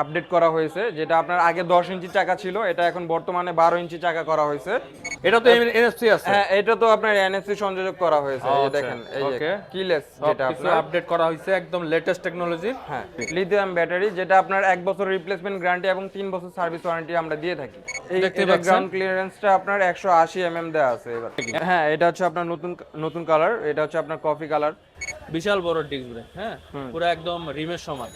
Update করা হয়েছে যেটা আপনার আগে দশ ইঞ্চি চাকা ছিল এটা এখন বর্তমানে বারো ইঞ্চি চাকা করা হয়েছে। এটা তো এনএফসি আছে? হ্যাঁ এটা তো আপনার এনএফসি সংযোগ করা হয়েছে এই আচ্ছা, দেখেন এই যে কিলেস যেটা আপনার। আপডেট করা হয়েছে একদম লেটেস্ট টেকনোলজি হ্যাঁ লিথিয়াম ব্যাটারি যেটা আপনার এক বছর রিপ্লেসমেন্ট গ্যারান্টি এবং তিন বছর সার্ভিস ওয়ারেন্টি আমরা দিয়ে থাকি। এই দেখতে পাচ্ছেন? গ্রাউন্ড ক্লিয়ারেন্সটা আপনার একশো আশি এমএম দেওয়া আছে এবার। হ্যাঁ এটা হচ্ছে আপনার নতুন নতুন কালার এটা হচ্ছে আপনার কফি কালার বিশাল বড় ডিস্ক ব্রেক হ্যাঁ? পুরো একদম রিমের সমান।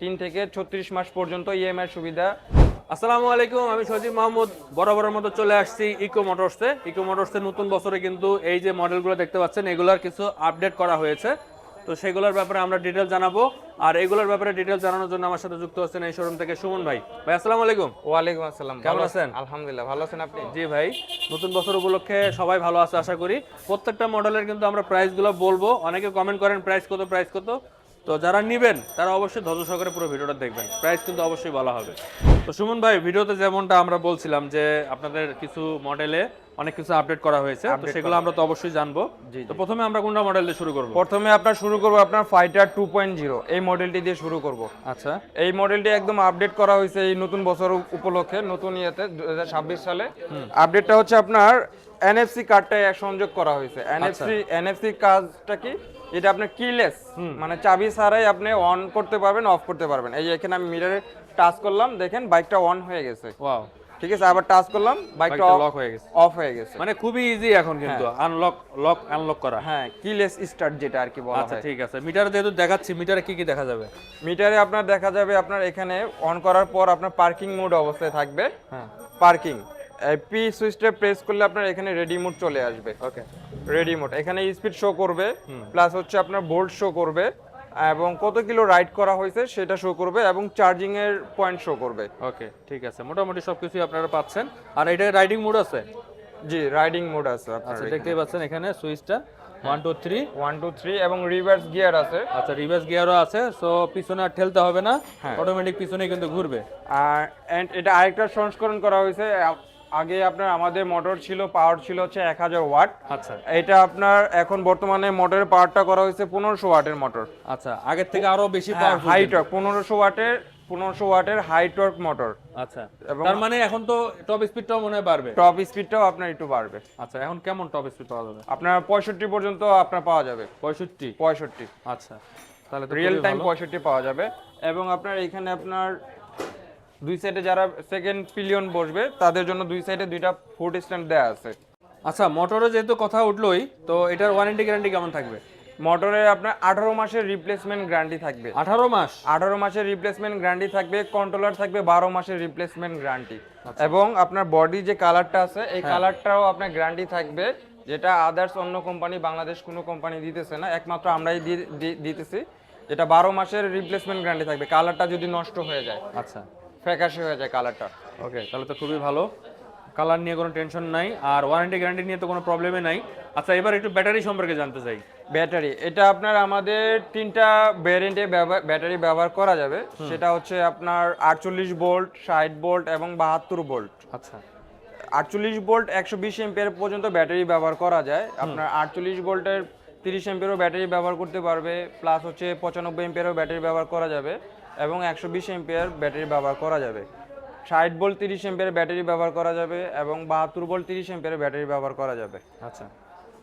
তিন থেকে ছত্রিশ মাস পর্যন্ত ইএমআই সুবিধা। আসসালামু আলাইকুম আমি সজিব মাহমুদ। বরাবরের মতো চলে আসছি ইকো মোটরসে ইকো মোটরসে নতুন বছরে কিন্তু এই যে মডেলগুলো দেখতে পাচ্ছেন এগুলার কিছু আপডেট করা হয়েছে। তো সেগুলোর ব্যাপারে আমরা ডিটেল জানাব। আর এগুলোর ব্যাপারে ডিটেল জানানোর জন্য আমার সাথে যুক্ত হচ্ছেন এই শোরুম থেকে সুমন ভাই। ভাই আসসালামু আলাইকুম। ওয়ালাইকুম আসসালাম। কেমন ভালো আছেন? আলহামদুলিল্লাহ ভালো আছেন আপনি? জি ভাই নতুন বছর উপলক্ষে সবাই ভালো আছে আশা করি। প্রত্যেকটা মডেলের কিন্তু আমরা প্রাইসগুলো বলব। অনেকে কমেন্ট করেন প্রাইস কত প্রাইস কত? তো যারা নেবেন, তারা অবশ্যই ধৈর্য সহকারে পুরো ভিডিওটা দেখবেন। প্রাইস কিন্তু অবশ্যই বলা হবে। তো সুমন ভাই, ভিডিওতে যেমনটা আমরা বলছিলাম যে আপনাদের কিছু মডেলে অনেক কিছু আপডেট করা হয়েছে। তো সেগুলো আমরা তো অবশ্যই জানব। তো প্রথমে আমরা কোনটা মডেল দিয়ে শুরু করব। প্রথমে আপনার শুরু করব আপনার ফাইটার টু পয়েন্ট জিরো এই মডেলটি দিয়ে শুরু করব। আচ্ছা। এই মডেলটি একদম আপডেট করা হয়েছে এই নতুন বছর উপ- উপলক্ষে নতুন ইয়েতে দু সালে। আপডেটটা হচ্ছে আপনার এনএফসি কার্ডটা সংযোগ করা হয়েছে। এনএফসি এনএফসি কাজটা কি? এটা আপনার কিলেস মানে চাবি ছাড়াই আপনি অন করতে পারবেন অফ করতে পারবেন। এই এখানে আমি মিটারে টাচ করলাম দেখেন বাইকটা অন হয়ে গেছে। ওয়াও ঠিক আছে আবার টাচ করলাম বাইকটা লক হয়ে গেছে। অফ হয়ে গেছে। মানে খুবই ইজি এখন কিন্তু আনলক লক আনলক করা। হ্যাঁ কিলেস স্টার্ট যেটা আর কি বলা আচ্ছা ঠিক আছে। মিটার যেহেতু দেখাচ্ছি মিটারে কি কি দেখা যাবে? মিটারে আপনার দেখা যাবে আপনার এখানে অন করার পর আপনার পার্কিং মোড অবস্থায় থাকবে। হ্যাঁ। পার্কিং পি সুইচটা প্রেস করলে আপনার এখানে রেডি মোড চলে আসবে। ওকে রেডি মোড এখানে স্পিড শো করবে প্লাস হচ্ছে আপনার ভোল্ট শো করবে। এবং কত কিলো রাইড করা হয়েছে সেটা শো করবে এবং চার্জিং এর পয়েন্ট শো করবে। ওকে ঠিক আছে। মোটামুটি সবকিছুই আপনারা পাচ্ছেন। আর এটা রাইডিং মোড আছে? জি রাইডিং মোড আছে আচ্ছা দেখতেই পাচ্ছেন এখানে সুইচটা one two three one two three এবং রিভার্স গিয়ার আছে। আচ্ছা রিভার্স গিয়ারও আছে সো পিছনে আর ঠেলতে হবে না। হ্যাঁ। অটোমেটিক পিছনে কিন্তু ঘুরবে। আর এন্ড এটা আরেকটা সংস্করণ করা হয়েছে আগে আপনার আমাদের মোটর ছিল পাওয়ার ছিল হচ্ছে এক হাজার ওয়াট। আচ্ছা। এটা আপনার এখন বর্তমানে মোটরের পাওয়ারটা করা হয়েছে পনেরোশো ওয়াটের মোটর আচ্ছা আগের থেকে আরও বেশি হ্যাঁ, হাই টর্ক পনেরোশো ওয়াটের পনেরোশো ওয়াটের হাই টর্ক মোটর আচ্ছা এবং- তার মানে এখন তো টপ স্পিডটাও মনে হয় বাড়বে। টপ স্পিডটাও আপনার একটু বাড়বে। আচ্ছা এখন কেমন টপ স্পিড পাওয়া যাবে? আপনার পঁয়ষট্টি পর্যন্ত আপনার পাওয়া যাবে। পঁয়ষট্টি? পঁয়ষট্টি। আচ্ছা তাহলে তো রিয়েল টাইম পঁয়ষট্টি পাওয়া যাবে। এবং আপনার এখানে আপনার দুই সাইডে যারা সেকেন্ড পিলিয়ন বসবে তাদের জন্য দুই সাইডে দুইটা ফুড স্ট্যান্ড দেওয়া আছে। আচ্ছা মোটরে যেহেতু কথা উঠলোই তো এটার ওয়ারেন্টি গ্যারান্টি কেমন থাকবে? মোটরে আপনার আঠারো মাসের রিপ্লেসমেন্ট গ্যারান্টি থাকবে। আঠারো মাস? আঠারো মাসের রিপ্লেসমেন্ট গ্যারান্টি থাকবে কন্ট্রোলার থাকবে বারো মাসের রিপ্লেসমেন্ট গ্যারান্টি এবং আপনার বডি যে কালারটা আছে এই কালারটাও আপনার গ্যারান্টি থাকবে যেটা আদার্স অন্য কোম্পানি বাংলাদেশ কোনো কোম্পানি দিতেছে না একমাত্র আমরাই দিতেছি। যেটা বারো মাসের রিপ্লেসমেন্ট গ্যারান্টি থাকবে কালারটা যদি নষ্ট হয়ে যায়। আচ্ছা। ফ্যাকাশে হয়ে যায় কালারটা ওকে তাহলে তো খুবই ভালো। কালার নিয়ে কোনো টেনশন নাই আর ওয়ারেন্টি গ্যারান্টি নিয়ে তো কোনো প্রবলেমই নাই। আচ্ছা এবার একটু ব্যাটারি সম্পর্কে জানতে চাই। ব্যাটারি এটা আপনার আমাদের তিনটা ভ্যারিয়েন্টে ব্যাটারি ব্যবহার করা যাবে। সেটা হচ্ছে আপনার আটচল্লিশ বোল্ট ষাট বোল্ট এবং বাহাত্তর বোল্ট আচ্ছা। আটচল্লিশ বোল্ট একশো বিশ এম্পিয়ার পর্যন্ত ব্যাটারি ব্যবহার করা যায়। আপনার আটচল্লিশ বোল্টের তিরিশ এম্পিয়ারও ব্যাটারি ব্যবহার করতে পারবে প্লাস হচ্ছে পঁচানব্বই এম্পিয়ারও ব্যাটারি ব্যবহার করা যাবে। এবং একশো বিশ এম্পিয়ার ব্যাটারি ব্যবহার করা যাবে। ষাট ভোল্ট তিরিশ এম্পিয়ার ব্যাটারি ব্যবহার করা যাবে এবং বাহাত্তর ভোল্ট তিরিশ এম্পিয়ার ব্যাটারি ব্যবহার করা যাবে। আচ্ছা।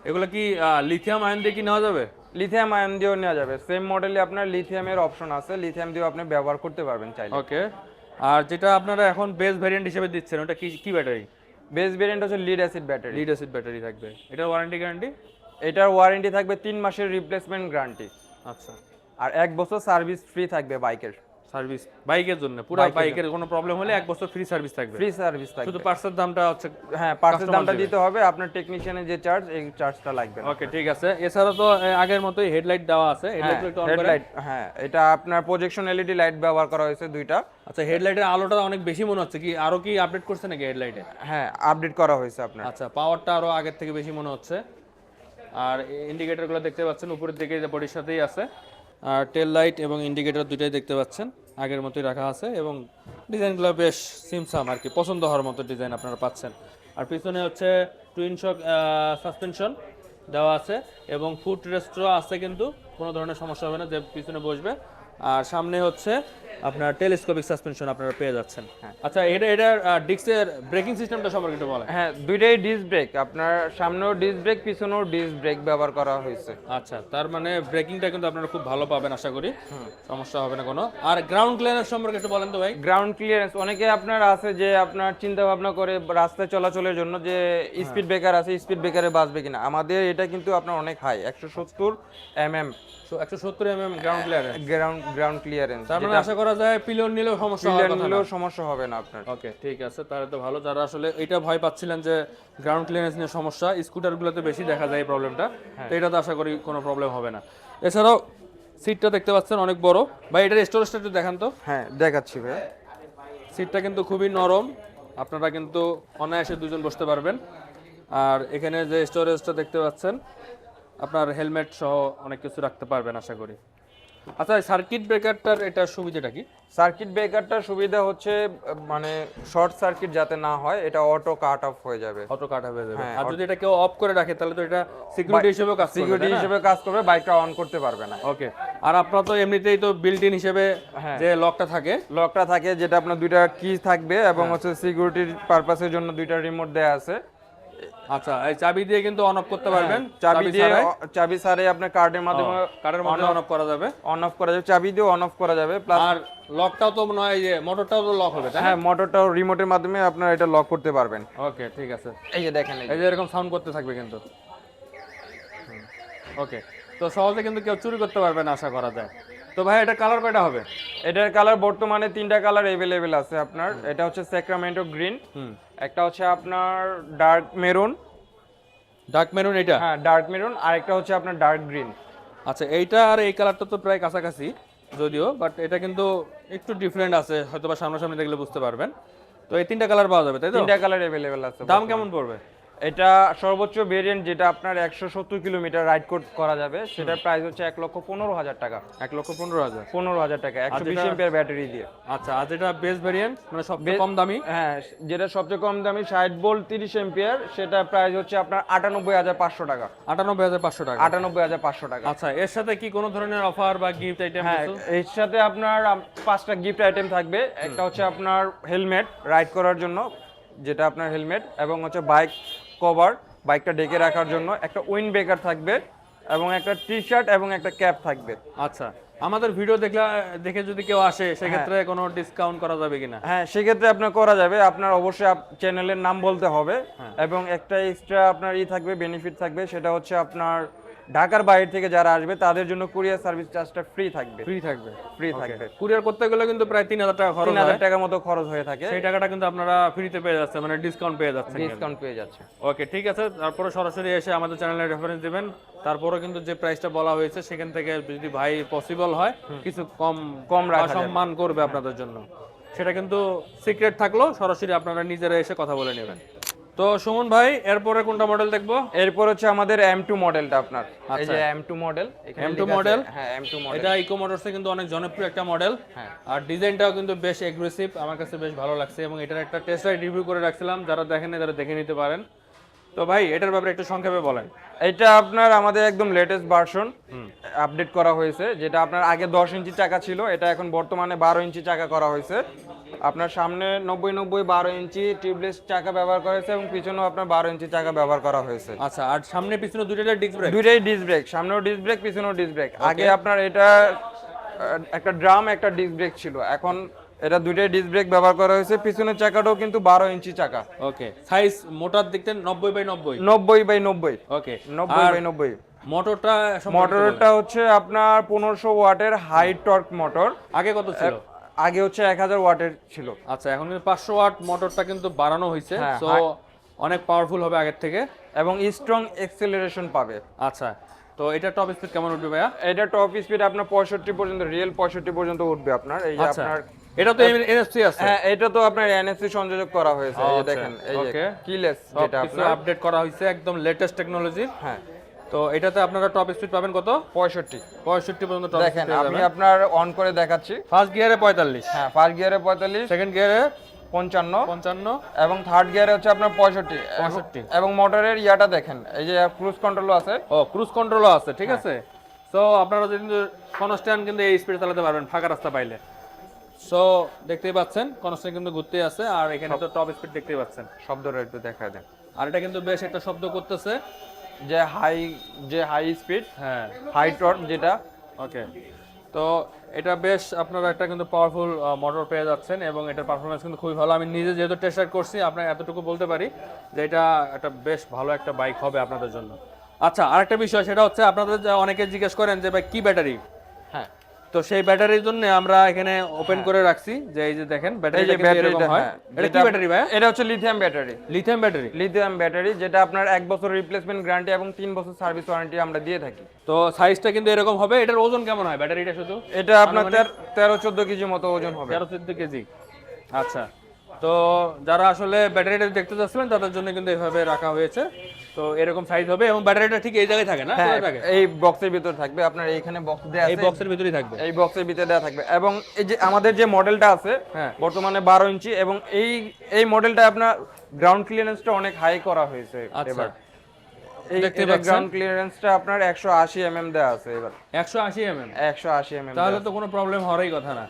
এগুলো কি লিথিয়াম আয়ন দিয়ে কি নেওয়া যাবে? লিথিয়াম আয়ন দিয়েও নেওয়া যাবে। সেম মডেলে আপনার লিথিয়ামের অপশন আছে। লিথিয়াম দিয়েও আপনি ব্যবহার করতে পারবেন চাইলে। ওকে আর যেটা আপনারা এখন বেস ভ্যারিয়েন্ট হিসেবে দিচ্ছেন ওটা কি কি ব্যাটারি? বেস ভেরিয়েন্ট হচ্ছে lead acid battery lead acid battery থাকবে। এটার ওয়ারেন্টি গ্যারান্টি এটার ওয়ারেন্টি থাকবে তিন মাসের রিপ্লেসমেন্ট গ্যারান্টি আচ্ছা। আর এক বছর সার্ভিস ফ্রি থাকবে বাইকের সার্ভিস বাইকের জন্য পুরো বাইকের কোনো প্রবলেম হলে এক বছর ফ্রি সার্ভিস থাকবে। ফ্রি সার্ভিস থাকবে। শুধু পার্সের দামটা হচ্ছে হ্যাঁ পার্সের দামটা দিতে হবে আপনার টেকনিশিয়ানের যে চার্জ এই চার্জটা লাগবে ওকে ঠিক আছে। এছাড়া তো আগের মতোই হেডলাইট দেওয়া আছে। হেডলাইট অন করে হ্যাঁ এটা আপনার প্রজেকশন এলইডি লাইট ব্যবহার করা হয়েছে দুইটা। আচ্ছা হেডলাইটের আলোটা অনেক বেশি মনে হচ্ছে কি? আরও কি আপডেট করছে নাকি হেডলাইটে হ্যাঁ আপডেট করা হয়েছে আপনার। আচ্ছা পাওয়ারটা আরও আগের থেকে বেশি মনে হচ্ছে। আর ইন্ডিকেটরগুলো দেখতে পাচ্ছেন উপরের দিকে যে বডির সাথেই আছে। টেল লাইট এবং ইন্ডিকেটর দুটাই দেখতে পাচ্ছেন। আগের মতোই রাখা আছে এবং ডিজাইনগুলো বেশ সিমসাম আর কি, পছন্দ হওয়ার মতো ডিজাইন আপনারা পাচ্ছেন। আর পিছনে হচ্ছে টুইন শক সাসপেনশন দেওয়া আছে এবং ফুট রেস্ট্রো আছে কিন্তু, কোনো ধরনের সমস্যা হবে না, যে পিছনে বসবে। আর সামনে হচ্ছে আপনার টেলিস্কোপিক সাসপেনশন আপনারা পেয়ে যাচ্ছেন। হ্যাঁ। আচ্ছা এটা এটার ডিস্কের ব্রেকিং সিস্টেমটা সম্পর্কে একটু বলেন। হ্যাঁ দুইটাই ডিস্ক ব্রেক। আপনার সামনেও ডিস্ক ব্রেক পিছনেও ডিস্ক ব্রেক ব্যবহার করা হয়েছে। আচ্ছা তার মানে ব্রেকিংটা কিন্তু আপনারা খুব ভালো পাবেন আশা করি। সমস্যা হবে না কোনো। আর গ্রাউন্ড ক্লিয়ারেন্স সম্পর্কে একটু বলেন তো ভাই। গ্রাউন্ড ক্লিয়ারেন্স অনেকে আপনার আছে যে আপনার চিন্তা ভাবনা করে রাস্তায় চলাচলের জন্য যে স্পিড ব্রেকার আছে স্পিড ব্রেকারে বাঁচবে কিনা। আমাদের এটা কিন্তু আপনার অনেক হাই একশো সত্তর এম এম একশো সত্তর M M ground clearance ground ground clearance তার মানে আশা করা যায় পিলিয়ন নিলেও সমস্যা কথা না। নিলেও সমস্যা হবে না আপনার। ওকে ঠিক আছে তাহলে তো ভালো। যারা আসলে এটা ভয় পাচ্ছিলেন যে গ্রাউন্ড ক্লিয়ারেন্স নিয়ে সমস্যা স্কুটারগুলোতে বেশি দেখা যায় এই প্রবলেমটা হ্যাঁ। তো এটা তো আশা করি কোনো প্রবলেম হবে না। এছাড়াও সিটটা দেখতে পাচ্ছেন অনেক বড়। ভাই এটার স্টোরেজটা একটু দেখান তো। হ্যাঁ দেখাচ্ছি ভাই সিটটা কিন্তু খুবই নরম আপনারা কিন্তু অনায়াসে দুজন বসতে পারবেন। আর এখানে যে স্টোরেজটা দেখতে পাচ্ছেন আপনার হেলমেট সহ অনেক কিছু রাখতে পারবেন আশা করি। আচ্ছা সার্কিট ব্রেকারটার এটা সুবিধাটা কি? সার্কিট ব্রেকারটার সুবিধা হচ্ছে মানে শর্ট সার্কিট যাতে না হয় এটা অটো কাট অফ হয়ে যাবে। অটো কাট অফ হয়ে যাবে। হ্যাঁ, আর যদি এটা কেউ অফ করে রাখে তাহলে তো এটা সিকিউরিটি হিসেবে কাজ করবে সিকিউরিটি হিসেবে কাজ করবে বাইকটা অন করতে পারবে না। ওকে আর আপনার তো এমনিতেই তো বিল্ট ইন হিসেবে হ্যাঁ। যে লকটা থাকে। লকটা থাকে যেটা আপনার দুইটা কি থাকবে এবং হচ্ছে সিকিউরিটির পারপাসের জন্য দুইটা রিমোট দেয়া আছে। আচ্ছা এই চাবি দিয়ে কিন্তু অন অফ করতে হ্যাঁ, পারবেন চাবি দিয়ে চাবি সারে আপনার কার্ডের মাধ্যমে কার্ডের মাধ্যমে অন অফ করা যাবে। অন অফ করা যাবে চাবি দিয়ে অন অফ করা যাবে প্লাস আর লকটাও তো নয় যে মোটরটাও তো লক হবে হ্যাঁ মোটরটাও রিমোটের মাধ্যমে আপনারা এটা লক করতে পারবেন। ওকে ঠিক আছে। এই যে দেখেন এই যে। এরকম সাউন্ড করতে থাকবে কিন্তু। ওকে তো সহজে কিন্তু কেউ চুরি করতে পারবে না আশা করা যায়। তো ভাই এটা কালার কয়টা হবে? এটার কালার বর্তমানে তিনটা কালার অ্যাভেলেবেল আছে আপনার। এটা হচ্ছে স্যাক্রামেন্টো গ্রিন হুম। একটা হচ্ছে আপনার ডার্ক মেরুন ডার্ক মেরুন এটা হ্যাঁ ডার্ক মেরুন আর একটা হচ্ছে আপনার ডার্ক গ্রিন আচ্ছা এইটা আর এই কালারটা তো প্রায় কাছাকাছি যদিও বাট এটা কিন্তু একটু ডিফারেন্ট আছে হয়তো বা সামনাসামনি দেখলে বুঝতে পারবেন তো এই তিনটা কালার পাওয়া যাবে তাই তো তিনটা কালার अवेलेबल আছে দাম কেমন পড়বে এটা সর্বোচ্চ ভেরিয়েন্ট যেটা আপনার একশো সত্তর কিলোমিটার রাইড করা যাবে সেটার প্রাইস হচ্ছে এক লক্ষ পনেরো হাজার টাকা। এক লক্ষ পনেরো হাজার? পনেরো হাজার টাকা একশো বিশ এম্পিয়ার ব্যাটারি দিয়ে। আচ্ছা আর যেটা বেস ভেরিয়েন্ট মানে সবচেয়ে কম দামি? হ্যাঁ যেটা সবচেয়ে কম দামি ষাট বোল্ট তিরিশ এম্পিয়ার সেটা প্রাইস হচ্ছে আপনার আটানব্বই হাজার পাঁচশো টাকা। আটানব্বই হাজার পাঁচশো টাকা। আটানব্বই হাজার পাঁচশো টাকা। আচ্ছা এর সাথে কি কোনো ধরনের অফার বা গিফট আইটেম হ্যাঁ এর সাথে আপনার পাঁচটা গিফট আইটেম থাকবে। একটা হচ্ছে আপনার হেলমেট রাইড করার জন্য যেটা আপনার হেলমেট এবং হচ্ছে বাইক কভার বাইকটা ডেকে রাখার জন্য একটা উইন ব্রেকার থাকবে এবং একটা টি শার্ট এবং একটা ক্যাপ থাকবে। আচ্ছা আমাদের ভিডিও দেখলে দেখে যদি কেউ আসে সেক্ষেত্রে কোনো ডিসকাউন্ট করা যাবে কিনা? হ্যাঁ সেক্ষেত্রে আপনার করা যাবে। আপনার অবশ্যই চ্যানেলের নাম বলতে হবে এবং একটা এক্সট্রা আপনার ই থাকবে বেনিফিট থাকবে সেটা হচ্ছে আপনার ঢাকার বাইরে থেকে যারা আসবে তাদের জন্য কুরিয়ার সার্ভিস চার্জটা ফ্রি থাকবে। ফ্রি থাকবে। ফ্রি থাকবে। কুরিয়ার করতে গেলে কিন্তু প্রায় তিন হাজার টাকা খরচ হয় হাজার টাকার মতো খরচ হয়ে থাকে। সেই টাকাটা কিন্তু আপনারা ফ্রিতে পেয়ে যাচ্ছেন মানে ডিসকাউন্ট পেয়ে যাচ্ছেন ডিসকাউন্ট পেয়ে যাচ্ছে। ওকে ঠিক আছে। তারপরে সরাসরি এসে আমাদের চ্যানেলে রেফারেন্স দিবেন। তারপরে কিন্তু যে প্রাইসটা বলা হয়েছে সেখান থেকে যদি ভাই পসিবল হয় কিছু কম কম রাখা সম্মান করবে আপনাদের জন্য। সেটা কিন্তু সিক্রেট থাকল সরাসরি আপনারা নিজেরা এসে কথা বলে নেবেন। তো সুমন ভাই এরপরে কোনটা মডেল দেখব? এরপর হচ্ছে আমাদের এম টু মডেলটা আপনার। এই যে M two model M2 model? হ্যাঁ এম টু মডেল এটা ইকো মোটরসে কিন্তু অনেক জনপ্রিয় একটা মডেল হ্যাঁ। আর ডিজাইনটাও কিন্তু বেশ এগ্রেসিভ আমার কাছে বেশ ভালো লাগছে এবং এটার একটা টেস্ট রাইড রিভিউ করে রাখছিলাম যারা দেখেনি তারা দেখে নিতে পারেন। তো ভাই এটার ব্যাপারে একটু সংক্ষেপে বলেন। এটা আপনার আমাদের একদম লেটেস্ট ভার্সন আপডেট করা হয়েছে যেটা আপনার আগে দশ ইঞ্চি চাকা ছিল এটা এখন বর্তমানে বারো ইঞ্চি চাকা করা হয়েছে। আপনার সামনে নব্বই নব্বই বারো ইঞ্চি টিউবলেস চাকা ব্যবহার করা হয়েছে এবং পিছনেও আপনার বারো ইঞ্চি চাকা ব্যবহার করা হয়েছে। আচ্ছা আর সামনে পিছনে দুটোটা ডিস্ক ব্রেক দুইটাই ডিস্ক ব্রেক সামনেও ডিস্ক ব্রেক পিছনেও ডিস্ক ব্রেক আগে আপনার এটা একটা ড্রাম একটা ডিস্ক ব্রেক ছিল। এখন এটা দুইটাই ডিস্ক ব্রেক ব্যবহার করা হয়েছে। পিছনের চাকাটাও কিন্তু বারো ইঞ্চি চাকা। ওকে সাইজ মোটর দেখতে নব্বই বাই নব্বই? নব্বই বাই নব্বই। ওকে নব্বই বাই নব্বই। মোটরটা মোটরটা হচ্ছে আপনার পনেরোশো ওয়াটের হাই টর্ক মোটর আগে কত ছিল? আগে হচ্ছে এক হাজার ওয়াটের ছিল। আচ্ছা এখন কিন্তু পাঁচশো ওয়াট মোটরটা কিন্তু বাড়ানো হয়েছে হ্যাঁ, সো অনেক পাওয়ারফুল হবে আগের থেকে। এবং স্ট্রং এক্সেলারেশন পাবে। আচ্ছা তো এটা টপ স্পিড কেমন উঠবে ভাইয়া? এটা টপ স্পিড আপনার পঁয়ষট্টি পর্যন্ত রিয়েল পঁয়ষট্টি পর্যন্ত উঠবে আপনার। এই যে আচ্ছা আপনার এটা তো এনএফসি আছে। হ্যাঁ এটা তো আপনার এনএফসি সংযোগ করা হয়েছে এই আচ্ছা, দেখেন এই যে কিলেস যেটা আপডেট করা হয়েছে একদম লেটেস্ট টেকনোলজি হ্যাঁ। তো এটাতে আপনারা টপ স্পিড পাবেন কত? পঁয়ষট্টি। পঁয়ষট্টি পর্যন্ত টপ দেখেন আমি আপনার অন করে দেখাচ্ছি। ফার্স্ট গিয়ারে পঁয়তাল্লিশ। হ্যাঁ ফার্স্ট গিয়ারে পঁয়তাল্লিশ। সেকেন্ড গিয়ারে পঞ্চান্ন। পঞ্চান্ন। এবং থার্ড গিয়ারে হচ্ছে আপনার পঁয়ষট্টি। পঁয়ষট্টি। এবং মোটরের ইয়াটা দেখেন এই যে ক্রুজ কন্ট্রোলও আছে। ও ক্রুজ কন্ট্রোলও আছে ঠিক হ্যাঁ। আছে? তো আপনারা যদি কনস্ট্যান্ট কিন্তু এই স্পিডে চালাতে পারবেন ফাঁকা রাস্তা পাইলে। সো দেখতেই পাচ্ছেন কনস্ট্যান্ট কিন্তু ঘুরতে আছে আর এখানে তো টপ স্পিড দেখতেই পাচ্ছেন। শব্দটা একটু দেখা দেন। আর এটা কিন্তু বেশ একটা শব্দ করতেছে। যে হাই যে হাই স্পিড হ্যাঁ হাই টর্ক যেটা। ওকে তো এটা বেশ আপনারা একটা কিন্তু পাওয়ারফুল মোটর পেয়ে যাচ্ছেন এবং এটার পারফরমেন্স কিন্তু খুবই ভালো। আমি নিজে যেহেতু টেস্ট করছি আপনার এতটুকু বলতে পারি যে এটা একটা বেশ ভালো একটা বাইক হবে আপনাদের জন্য। আচ্ছা আরেকটা বিষয় সেটা হচ্ছে আপনাদের যে অনেকে জিজ্ঞেস করেন যে ভাই কী ব্যাটারি হ্যাঁ। তো সেই ব্যাটারির জন্য আমরা এখানে ওপেন করে রাখছি যে এই যে দেখেন ব্যাটারি যে ব্যাটারিটা হয়। হ্যাঁ। এটা কি ব্যাটারি ভাই এটা হচ্ছে lithium battery lithium battery lithium battery যেটা আপনার এক বছর রিপ্লেসমেন্ট গ্যারান্টি এবং তিন বছর সার্ভিস ওয়ারেন্টি আমরা দিয়ে থাকি। তো সাইজটা কিন্তু এরকম হবে। এটার ওজন কেমন হয় ব্যাটারিটা শুধু? এটা আপনার তেরো চোদ্দ কেজি মতো ওজন হবে। তেরো চোদ্দ কেজি। আচ্ছা। তো যারা আসলে ব্যাটারিটা দেখতে চাচ্ছিলেন তাদের জন্য কিন্তু এভাবে রাখা হয়েছে। তো এরকম সাইজ হবে এবং ব্যাটারিটা ঠিক এই জায়গায় থাকে না? হ্যাঁ থাকে এই বক্সের ভিতর থাকবে। আপনার এইখানে বক্স দেওয়া এই বক্সের ভিতরেই থাকবে। এই বক্সের ভিতরে দেওয়া থাকবে। এবং এই যে আমাদের যে মডেলটা আছে হ্যাঁ। বর্তমানে বারো ইঞ্চি এবং এই এই মডেলটা আপনার গ্রাউন্ড ক্লিয়ারেন্সটা অনেক হাই করা হয়েছে আচ্ছা। এবার। এই দেখতে পাচ্ছেন। গ্রাউন্ড ক্লিয়ারেন্সটা আপনার একশো আশি এমএম দেওয়া আছে এবার। একশো আশি এমএম একশো আশি এমএম তাহলে তো কোনো প্রবলেম হওয়ারই কথা না।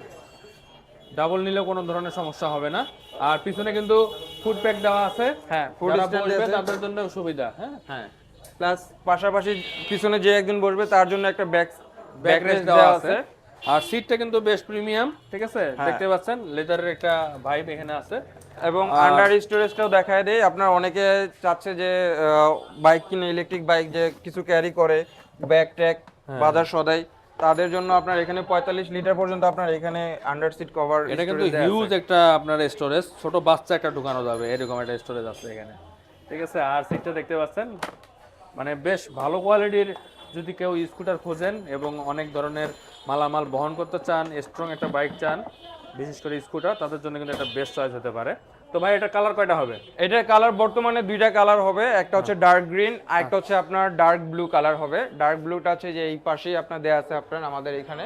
ডাবল নিলে কোনো ধরনের সমস্যা হবে না। আর পিছনে কিন্তু ফুড প্যাক দেওয়া আছে। হ্যাঁ ফুড তাদের জন্য সুবিধা হ্যাঁ? হ্যাঁ প্লাস পাশাপাশি পিছনে যে একজন বসবে তার জন্য একটা ব্যাক রেস্ট দেওয়া আছে। আর সিটটা কিন্তু বেশ প্রিমিয়াম ঠিক আছে? দেখতে পাচ্ছেন লেদারের একটা ভাইব এখানে আছে। এবং আন্ডার স্টোরেজটাও দেখায় দেয় আপনার অনেকে চাচ্ছে যে বাইক কিনে ইলেকট্রিক বাইক যে কিছু ক্যারি করে ব্যাগ ট্যাগ হ্যাঁ। বাজার সদাই। তাদের জন্য আপনার এখানে পঁয়তাল্লিশ লিটার পর্যন্ত আপনার এখানে আন্ডার সিট কভার এটা কিন্তু হিউজ একটা আপনার স্টোরেজ ছোট বাচ্চা একটা ঢুকানো যাবে এরকম একটা স্টোরেজ আছে এখানে। ঠিক আছে আর সিটটা দেখতে পাচ্ছেন? মানে বেশ ভালো কোয়ালিটির যদি কেউ স্কুটার খোঁজেন এবং অনেক ধরনের মালামাল বহন করতে চান স্ট্রং একটা বাইক চান বিশেষ করে স্কুটার তাদের জন্য কিন্তু একটা বেস্ট চয়েস হতে পারে। তো ভাই এটা কালার কয়টা হবে? এটার কালার বর্তমানে দুইটা কালার হবে একটা হচ্ছে ডার্ক গ্রিন আর একটা হচ্ছে আপনার ডার্ক ব্লু কালার হবে। ডার্ক ব্লুটা হচ্ছে যে এই পাশেই আপনার দেয়া আছে আপনার আমাদের এখানে।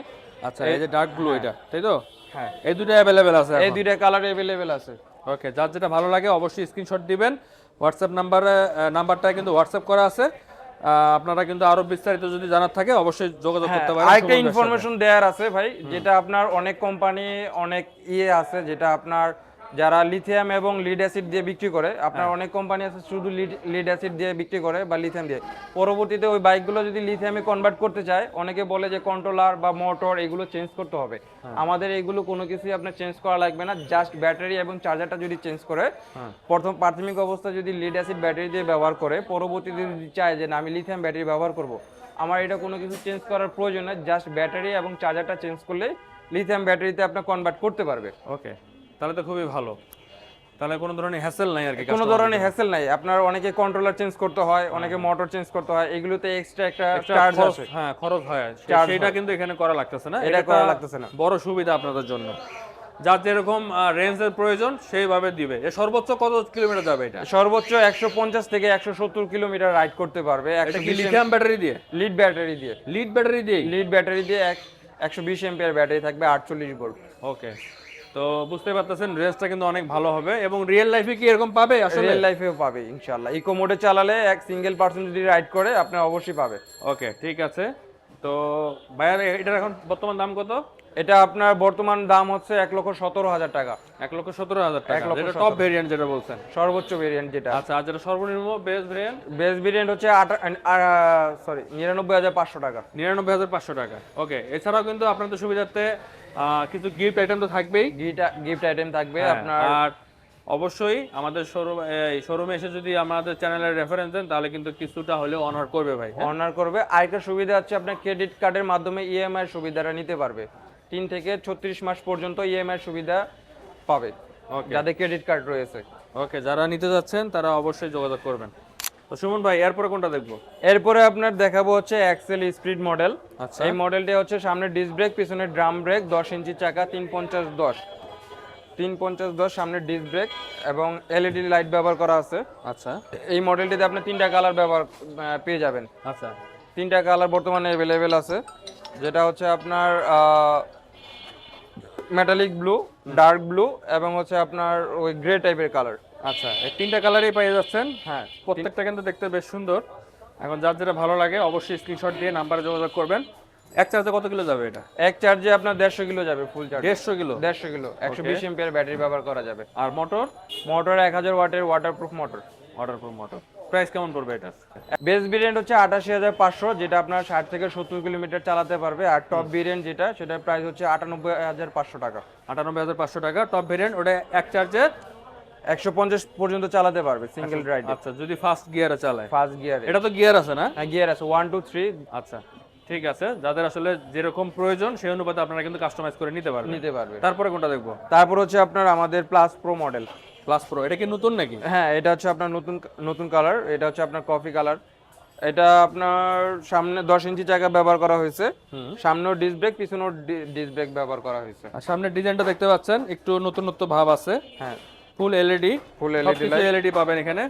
আচ্ছা এই যে ডার্ক ব্লু এটা তাই তো? হ্যাঁ। এই দুটো অ্যাভেলেবেল আছে এই দুইটা কালার অ্যাভেলেবেল আছে। ওকে যার যেটা ভালো লাগে অবশ্যই স্ক্রিনশট দিবেন। হোয়াটসঅ্যাপ নাম্বারে নাম্বারটা কিন্তু হোয়াটসঅ্যাপ করা আছে। আপনারা কিন্তু আরও বিস্তারিত যদি জানার থাকে অবশ্যই যোগাযোগ করতে পারেন। আরেকটা সুমন ইনফরমেশন দেওয়ার আছে ভাই যেটা আপনার অনেক কোম্পানি অনেক ইয়ে আছে যেটা আপনার যারা লিথিয়াম এবং লিড অ্যাসিড দিয়ে বিক্রি করে আপনার হ্যাঁ। অনেক কোম্পানি আছে শুধু লিড লিড অ্যাসিড দিয়ে বিক্রি করে বা লিথিয়াম দিয়ে পরবর্তীতে ওই বাইকগুলো যদি লিথিয়ামে কনভার্ট করতে চায় অনেকে বলে যে কন্ট্রোলার বা মোটর এগুলো চেঞ্জ করতে হবে হ্যাঁ। আমাদের এগুলো কোনো কিছুই আপনার চেঞ্জ করা লাগবে না জাস্ট ব্যাটারি এবং চার্জারটা যদি চেঞ্জ করে হ্যাঁ। প্রথম প্রাথমিক অবস্থা যদি লিড অ্যাসিড ব্যাটারি দিয়ে ব্যবহার করে পরবর্তীতে যদি চায় যে না আমি লিথিয়াম ব্যাটারি ব্যবহার করব আমার এটা কোনো কিছু চেঞ্জ করার প্রয়োজন নেই জাস্ট ব্যাটারি এবং চার্জারটা চেঞ্জ করলে লিথিয়াম ব্যাটারিতে আপনি কনভার্ট করতে পারবে ওকে তাহলে তো খুবই ভালো। তাহলে কোনো ধরনের হ্যাসেল নাই আর কি কোনো ধরনের হ্যাসেল নাই। আপনার অনেকে কন্ট্রোলার চেঞ্জ করতে হয় অনেকে মোটর চেঞ্জ করতে হয় এগুলোতে এক্সট্রা একটা চার্জ আছে হ্যাঁ খরচ হয়। সেটা কিন্তু এখানে করা লাগতেছে না। এটা করা লাগতেছে না। বড় সুবিধা আপনাদের জন্য। যার যেরকম রেঞ্জের প্রয়োজন সেইভাবে দিবে। এ সর্বোচ্চ কত কিলোমিটার যাবে এটা? সর্বোচ্চ একশো পঞ্চাশ থেকে একশো সত্তর কিলোমিটার রাইড করতে পারবে। কি লিথিয়াম ব্যাটারি দিয়ে? লিড ব্যাটারি দিয়ে। লিড ব্যাটারি দিয়ে লিড ব্যাটারি দিয়ে এক একশো বিশ এমপিয়ার ব্যাটারি থাকবে আটচল্লিশ ভোল্ট ওকে তো বুঝতে পারতেছেন রেঞ্জটা কিন্তু অনেক ভালো হবে। এবং রিয়েল লাইফে কি এরকম পাবে আসলে? রিয়েল লাইফেও পাবে ইনশাল্লাহ ইকো মোডে চালালে এক সিঙ্গেল পার্সন যদি রাইড করে আপনি অবশ্যই পাবে। ওকে ঠিক আছে। তো ভাইয়ার এটার এখন বর্তমান দাম কত? এটা আপনার বর্তমান দাম হচ্ছে এক লক্ষ সতেরো হাজার টাকা। এক লক্ষ সতেরো হাজার টাকা। লক্ষ যেটা টপ ভেরিয়েন্ট যেটা বলছেন। সর্বোচ্চ ভেরিয়েন্ট যেটা। আচ্ছা আর যেটা সর্বনিম্ন বেস ভেরিয়েন্ট বেস ভেরিয়েন্ট হচ্ছে সরি নিরানব্বই হাজার পাঁচশো টাকা। নিরানব্বই হাজার পাঁচশো টাকা। ওকে এছাড়াও কিন্তু আপনাদের সুবিধার্থে কিছু গিফট আইটেম তো থাকবেই। গিফট গিফট আইটেম থাকবে হ্যাঁ, আপনার। আর অবশ্যই আমাদের শোরুম শোরুমে এসে যদি আমাদের চ্যানেলের রেফারেন্স দেন তাহলে কিন্তু কিছুটা হলেও অনার করবে ভাই হ্যাঁ? অনার করবে। আরেকটা সুবিধা হচ্ছে আপনার ক্রেডিট কার্ডের মাধ্যমে ইএমআই সুবিধাটা নিতে পারবে। তিন থেকে ছত্রিশ মাস পর্যন্ত ইএমআই সুবিধা পাবে। ওকে যাদের ক্রেডিট কার্ড রয়েছে। ওকে যারা নিতে যাচ্ছেন তারা অবশ্যই যোগাযোগ করবেন। তো সুমন ভাই এরপরে কোনটা দেখব? এরপরে আপনার দেখাবো হচ্ছে এক্সেল স্পিড মডেল এই মডেলটি হচ্ছে সামনে ডিস্ক ব্রেক পিছনে ড্রাম ব্রেক দশ ইঞ্চি চাকা তিন পঞ্চাশ দশ। তিন পঞ্চাশ দশ সামনে ডিস্ক ব্রেক এবং এলইডি লাইট ব্যবহার করা আছে। আচ্ছা। এই মডেলটিতে আপনি তিনটা কালার ব্যবহার পেয়ে যাবেন। আচ্ছা। তিনটা কালার বর্তমানে অ্যাভেলেবেল আছে। যেটা হচ্ছে আপনার মেটালিক ব্লু ডার্ক ব্লু এবং হচ্ছে আপনার ওই গ্রে টাইপের কালার আচ্ছা এই তিনটা কালারই পেয়ে যাচ্ছেন? হ্যাঁ প্রত্যেকটা কিন্তু দেখতে বেশ সুন্দর। এখন যার যেটা ভালো লাগে অবশ্যই স্ক্রিনশট দিয়ে নাম্বারে যোগাযোগ করবেন। এক চার্জে কত কিলো যাবে এটা? এক চার্জে আপনার দেড়শো কিলো যাবে ফুল চার্জ দেড়শো কিলো? দেড়শো কিলো একশো বিশ এমপিয়ার ব্যাটারি ব্যবহার করা যাবে। আর মোটর মোটর এক হাজার ওয়াটের waterproof motor waterproof motor price কেমন পড়বে এটা বেস ভেরিয়েন্ট হচ্ছে আটাশি হাজার পাঁচশো যেটা আপনার ষাট থেকে সত্তর কিলোমিটার চালাতে পারবে। আর টপ ভেরিয়েন্ট যেটা সেটার প্রাইস হচ্ছে আটানব্বই হাজার পাঁচশো টাকা। আটানব্বই হাজার পাঁচশো টাকা টপ ভেরিয়েন্ট ওটা এক চার্জে একশো পঞ্চাশ পর্যন্ত চালাতে পারবে সিঙ্গেল রাইড আচ্ছা যদি ফার্স্ট গিয়ারে চালায়। ফার্স্ট গিয়ারে এটা তো গিয়ার আছে না? গিয়ার আছে ওয়ান টু থ্রি আচ্ছা ঠিক আছে। যাদের আসলে যেরকম প্রয়োজন সেই অনুপাতে আপনারা কিন্তু কাস্টমাইজ করে নিতে পারবেন। নিতে পারবে। তারপরে কোনটা দেখব? তারপর হচ্ছে আপনার আমাদের plus pro model plus pro এটা কি নতুন নাকি? হ্যাঁ এটা হচ্ছে আপনার নতুন নতুন কালার এটা হচ্ছে আপনার কফি কালার এটা আপনার সামনে দশ ইঞ্চি জায়গা ব্যবহার করা হয়েছে। সামনেও ডিস ব্রেক পিছনেও ডিস ব্রেক ব্যবহার করা হয়েছে। আর সামনের ডিজাইনটা দেখতে পাচ্ছেন একটু নতুনত্ব ভাব আছে। হ্যাঁ। Full LED full LED LED LED পাবেন এখানে।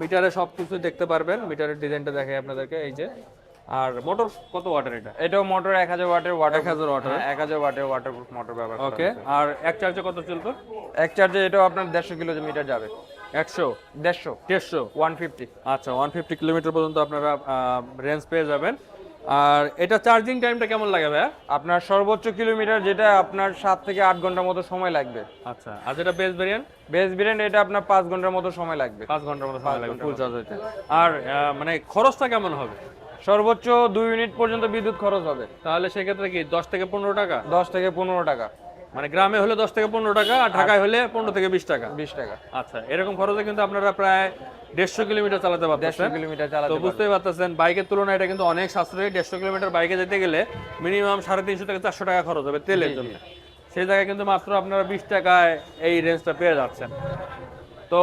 মিটারে সব কিছু দেখতে পারবেন মিটারের ডিজাইনটা দেখাই আপনাদেরকে এই যে। আর মোটর কত ওয়াটের এটা? এটাও মোটর এক হাজার ওয়াটের ওয়াটার 1000 watt এর? এক হাজার ওয়াটের ওয়াটারপ্রুফ মোটর ব্যবহার করা ওকে আর এক চার্জে কত চলবে এক চার্জে এটাও আপনার দেড়শো কিলোমিটার যাবে। একশো? দেড়শো। দেড়শো? ওয়ান ফিফটি আচ্ছা ওয়ান ফিফটি কিলোমিটার পর্যন্ত আপনারা রেঞ্জ পেয়ে যাবেন। আর এটা চার্জিং টাইমটা কেমন লাগে ভাইয়া? আপনার সর্বোচ্চ কিলোমিটার যেটা আপনার সাত থেকে আট ঘণ্টার মতো সময় লাগবে। আচ্ছা আর যেটা বেস ভেরিয়েন্ট বেস ভেরিয়েন্ট এটা আপনার পাঁচ ঘণ্টার মতো সময় লাগবে। পাঁচ ঘণ্টার মতো সময় লাগবে ফুল চার্জ হইতে। আর মানে খরচটা কেমন হবে? সর্বোচ্চ দুই ইউনিট পর্যন্ত বিদ্যুৎ খরচ হবে। তাহলে সেক্ষেত্রে কি দশ থেকে পনেরো টাকা? দশ থেকে পনেরো টাকা। মানে গ্রামে হলে দশ থেকে পনেরো টাকা আর ঢাকায় হলে পনেরো থেকে বিশ টাকা। বিশ টাকা। আচ্ছা এরকম খরচে কিন্তু আপনারা প্রায় দেড়শো কিলোমিটার চালাতে পারবেন দেড়শো কিলোমিটার চালাতে। বুঝতেই পারতেছেন বাইকের তুলনায় এটা কিন্তু অনেক সাশ্রয়ী। দেড়শো কিলোমিটার বাইকে যেতে গেলে মিনিমাম সাড়ে তিনশো থেকে চারশো টাকা খরচ হবে তেলের জন্য। সেই জায়গায় কিন্তু মাত্র আপনারা বিশ টাকায় এই রেঞ্জটা পেয়ে যাচ্ছেন। তো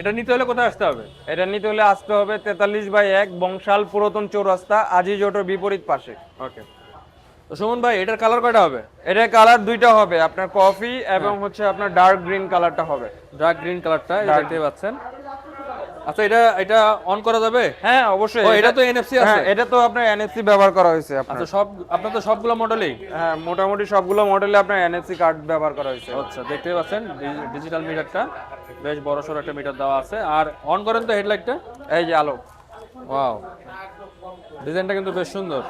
এটা নিতে হলে কোথায় আসতে হবে? এটা নিতে হলে আসতে হবে তেতাল্লিশ বাই এক বংশাল পুরাতন চৌরাস্তা আজিজ অটোর বিপরীত পাশে। ওকে তো সুমন ভাই এটার কালার কয়টা হবে? এটার কালার দুইটা হবে। আপনার কফি এবং হচ্ছে আপনার ডার্ক গ্রিন কালারটা হবে। ডার্ক গ্রিন কালারটা দেখতে পাচ্ছেন। আচ্ছা এটা এটা অন করা যাবে? হ্যাঁ অবশ্যই। ও এটা তো এনএফসি আছে। হ্যাঁ এটা তো আপনার এনএফসি ব্যবহার করা হয়েছে আপনার। আচ্ছা সব আপনার তো সবগুলো মডেলেই হ্যাঁ মোটামুটি সবগুলো মডেলে আপনার এনএফসি কার্ড ব্যবহার করা হয়েছে। আচ্ছা দেখতে পাচ্ছেন ডিজিটাল মিটারটা বেশ বড় সড়ো একটা মিটার দেওয়া আছে। আর অন করেন তো হেডলাইটটা এই যে আলো। ওয়াও ডিজাইনটা কিন্তু বেশ সুন্দর।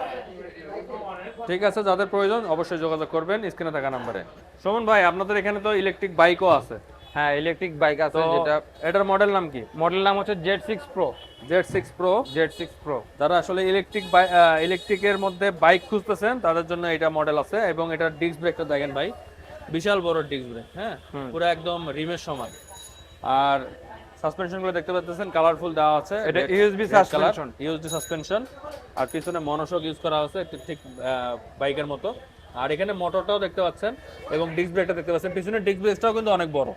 ঠিক আছে যাদের প্রয়োজন অবশ্যই যোগাযোগ করবেন স্ক্রিনে থাকা নাম্বারে। সুমন ভাই আপনাদের এখানে তো ইলেকট্রিক বাইকও আছে। হ্যাঁ ইলেকট্রিক বাইক আছে যেটা এটার মডেল নাম কি? মডেল নাম হচ্ছে Z six pro Z six pro Z six pro যারা আসলে ইলেকট্রিক ইলেকট্রিকের মধ্যে বাইক খুঁজতেছেন তাদের জন্য এটা মডেল আছে এবং এটার ডিস্ক ব্রেকটা দেখেন ভাই। বিশাল বড় ডিস্ক ব্রেক হ্যাঁ? পুরো একদম রিমের সমান। আর সাসপেনশনগুলো দেখতে পাচ্ছেন কালারফুল দেওয়া আছে এটা ইউএসবি সাসপেনশন ইউএসবি সাসপেনশন আর পিছনে মনোশক ইউজ করা আছে ঠিক বাইকের মতো। আর এখানে মোটরটাও দেখতে পাচ্ছেন এবং ডিস্ক ব্রেকটা দেখতে পাচ্ছেন। পিছনে ডিস্ক ব্রেকটাও কিন্তু অনেক বড়।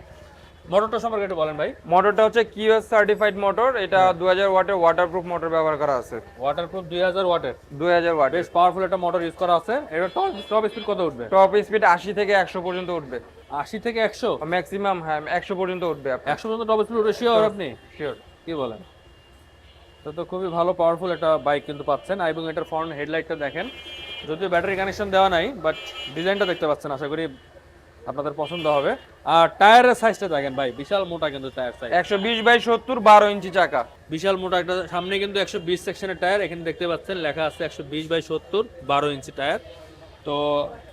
মোটরটা সম্পর্কে একটু বলেন ভাই। মোটরটা হচ্ছে কিউএস সার্টিফাইড মোটর এটা দু হাজার ওয়াটের ওয়াটারপ্রুফ মোটর ব্যবহার করা আছে। ওয়াটারপ্রুফ দুই হাজার ওয়াটের। দুই হাজার ওয়াট বেশ পাওয়ারফুল একটা মোটর ইউজ করা আছে। এটা টপ টপ স্পিড কত উঠবে? টপ স্পিড আশি থেকে একশো পর্যন্ত উঠবে। আশি থেকে একশো? ম্যাক্সিমাম হ্যাঁ একশো পর্যন্ত উঠবে আপনার। একশো পর্যন্ত টপ স্পিড উঠে শিওর আপনি? শিওর কি বলেন? তো তো খুবই ভালো পাওয়ারফুল একটা বাইক কিন্তু পাচ্ছেন। এবং এটার ফ্রন্ট হেডলাইটটা দেখেন। যদিও ব্যাটারি কানেকশন দেওয়া নাই বাট ডিজাইনটা দেখতে পাচ্ছেন আশা করি আপনাদের পছন্দ হবে। আর টায়ারের সাইজটা দেখেন ভাই বিশাল মোটা কিন্তু টায়ার সাইজ একশো বিশ বাই সত্তর বারো ইঞ্চি চাকা। বিশাল মোটা একটা সামনে কিন্তু একশো বিশ সেকশনের টায়ার এখানে দেখতে পাচ্ছেন লেখা আছে একশো বিশ বাই সত্তর বারো ইঞ্চি টায়ার তো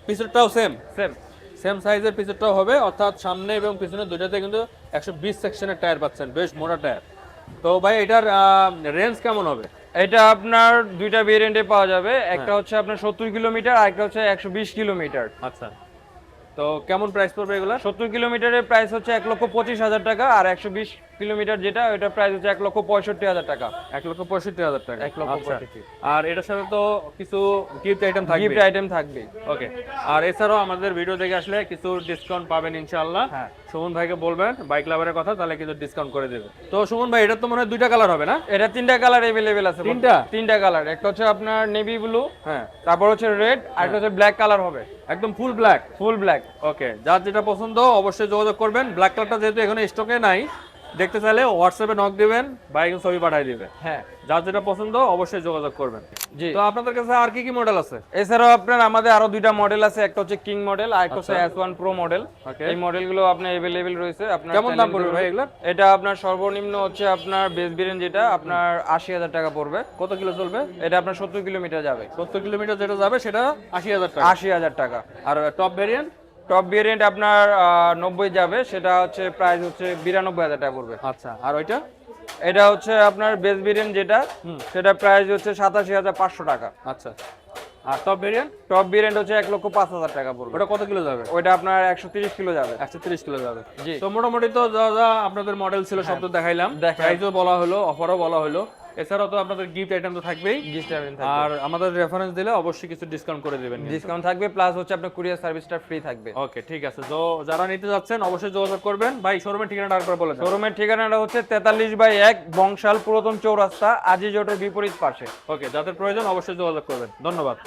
পিছনটাও সেম সেম সেম সাইজের পিছনটাও হবে অর্থাৎ সামনে এবং পিছনে দুইটাতে কিন্তু একশো বিশ সেকশনের টায়ার পাচ্ছেন বেশ মোটা টায়ার তো ভাই এটার রেঞ্জ কেমন হবে? এটা আপনার দুইটা ভেরিয়েন্টে পাওয়া যাবে একটা হচ্ছে আপনার সত্তর কিলোমিটার আর একটা হচ্ছে একশো বিশ কিলোমিটার। আচ্ছা। তো কেমন প্রাইস পড়বে এগুলো সত্তর কিলোমিটারের প্রাইস হচ্ছে এক লক্ষ পঁচিশ হাজার টাকা আর একশো বিশ কিলোমিটার যেটা ওটার প্রাইস হচ্ছে এক লক্ষ পঁয়ষট্টি হাজার টাকা এক লক্ষ পঁয়ষট্টি হাজার টাকা এক লক্ষ আচ্ছা। পঁয়ষট্টি। আর এটার সাথে তো কিছু গিফট আইটেম থাকবে গিফট আইটেম থাকবে ওকে আর এছাড়াও আমাদের ভিডিও দেখে আসলে কিছু ডিসকাউন্ট পাবেন ইনশাআল্লাহ হ্যাঁ। সুমন ভাইকে বলবেন বাইক লাভারের কথা তাহলে কিন্তু ডিসকাউন্ট করে দেবে তো সুমন ভাই এটা তো মনে হয় দুইটা কালার হবে না এটা তিনটা কালার अवेलेबल আছে তিনটা? তিনটা কালার একটা হচ্ছে আপনার নেভি ব্লু হ্যাঁ তারপর হচ্ছে রেড আর একটা হচ্ছে ব্ল্যাক কালার হবে একদম ফুল ব্ল্যাক ফুল ব্ল্যাক ওকে যার যেটা পছন্দ অবশ্যই যোগাযোগ করবেন ব্ল্যাক কালারটা যেহেতু এখানে স্টকে নাই দেখতে চাইলে হোয়াটসঅ্যাপে নক দিবেন ভাই কিন্তু ছবি পাঠিয়ে দিবে হ্যাঁ। যার যেটা পছন্দ অবশ্যই যোগাযোগ করবেন। জি। তো আপনাদের কাছে আর কি কি মডেল আছে? এছাড়াও আপনার আমাদের আরও দুইটা মডেল আছে একটা হচ্ছে কিং মডেল আর একটা হচ্ছে এস ওয়ান প্রো মডেল. এই মডেলগুলো আপনার অ্যাভেলেবেল রয়েছে আপনার কেমন দাম পড়বে ভাই এগুলো এটা আপনার সর্বনিম্ন হচ্ছে আপনার বেস ভেরিয়েন্ট যেটা আপনার আশি হাজার টাকা পড়বে। কত কিলো চলবে? এটা আপনার সত্তর কিলোমিটার যাবে। সত্তর কিলোমিটার যেটা যাবে সেটা আশি হাজার টাকা। আশি হাজার টাকা। আর টপ ভেরিয়েন্ট টপ ভেরিয়েন্ট আপনার নব্বই যাবে সেটা হচ্ছে প্রাইস হচ্ছে বিরানব্বই হাজার টাকা পড়বে। আচ্ছা আর ওইটা? এটা হচ্ছে আপনার বেস ভেরিয়েন্ট যেটা সেটা প্রাইস হচ্ছে সাতাশি হাজার পাঁচশো টাকা। আচ্ছা আর টপ ভেরিয়েন্ট টপ ভেরিয়েন্ট হচ্ছে এক লক্ষ পাঁচ হাজার টাকা পড়বে। ওটা কত কিলো যাবে? ওইটা আপনার একশো তিরিশ কিলো যাবে। একশো তিরিশ কিলো যাবে। জি। তো মোটামুটি তো যা যা আপনাদের মডেল ছিল সব তো দেখাইলাম। দেখাই- প্রাইসও বলা হলো অফারও বলা হলো। এছাড়াও তো আপনাদের গিফট আইটেম তো থাকবেই। গিফট আইটেম থাকবে। আর আমাদের রেফারেন্স দিলে অবশ্যই কিছু ডিসকাউন্ট করে দিবেন ডিসকাউন্ট থাকবে প্লাস হচ্ছে আপনার কুরিয়ার সার্ভিসটা ফ্রি থাকবে। ওকে ঠিক আছে। তো যারা নিতে যাচ্ছেন অবশ্যই যোগাযোগ করবেন। ভাই শোরুমের ঠিকানাটা আর করে বলে শোরুমের ঠিকানাটা হচ্ছে তেতাল্লিশ বাই এক বংশাল পুরাতন চৌরাস্তা আজিজ রোডের বিপরীত পাশে। ওকে যাদের প্রয়োজন অবশ্যই যোগাযোগ করবেন। ধন্যবাদ।